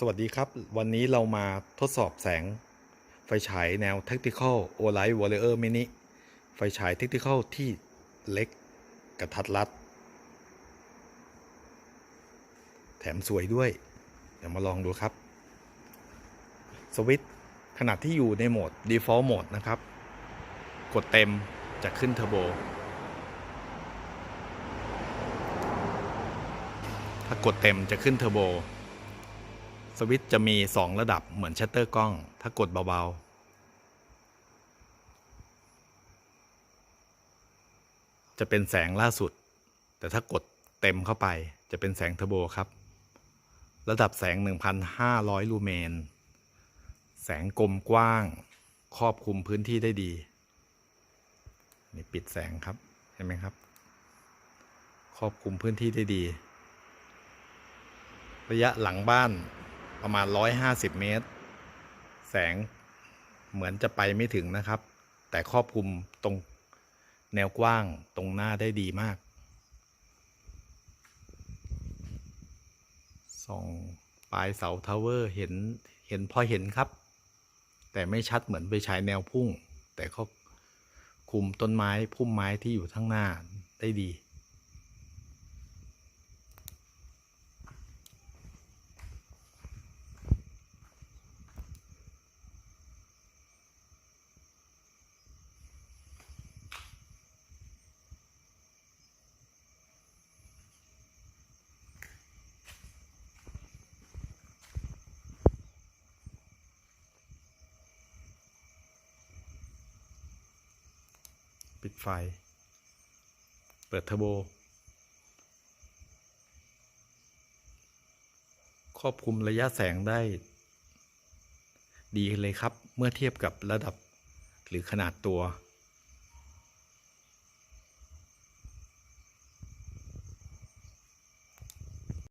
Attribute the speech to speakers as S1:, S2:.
S1: สวัสดีครับ วันนี้เรามาทดสอบแสง ไฟฉายแนว Tactical o l i g h t Warrior Mini ไฟฉาย Tactical ที่เล็กกระทัดรัด แถมสวยด้วย เดี๋ยวมาลองดูครับ สวิตขนาดที่อยู่ในโหมด Default Mode นะครับ กดเต็มจะขึ้นเทอร์โบ ถ้ากดเต็มจะขึ้นเทอร์โบ สวิตช์จะมี 2 ระดับเหมือนชัตเตอร์กล้อง ถ้ากดเบา ๆ จะเป็นแสงล่าสุด แต่ถ้ากดเต็มเข้าไปจะเป็นแสงเทอร์โบครับ ระดับแสง 1,500 ลูเมน แสงกลมกว้าง ครอบคลุมพื้นที่ได้ดี นี่ปิดแสงครับ เห็นไหมครับ ครอบคลุมพื้นที่ได้ดีระยะหลังบ้าน ประมาณ 150 เมตร แสงเหมือนจะไปไม่ถึงนะครับ แต่ครอบคลุมตรงแนวกว้างตรงหน้าได้ดีมากส่องปลายเสาทาวเวอร์เห็นเห็นพอเห็นครับ แต่ไม่ชัดเหมือนไปฉายแนวพุ่ง แต่เขาคุมต้นไม้พุ่มไม้ที่อยู่ข้างหน้าได้ดี ปิดไฟ เปิดเทอร์โบ ครอบคลุมระยะแสงได้ ดีเลยครับ เมื่อเทียบกับระดับหรือขนาดตัว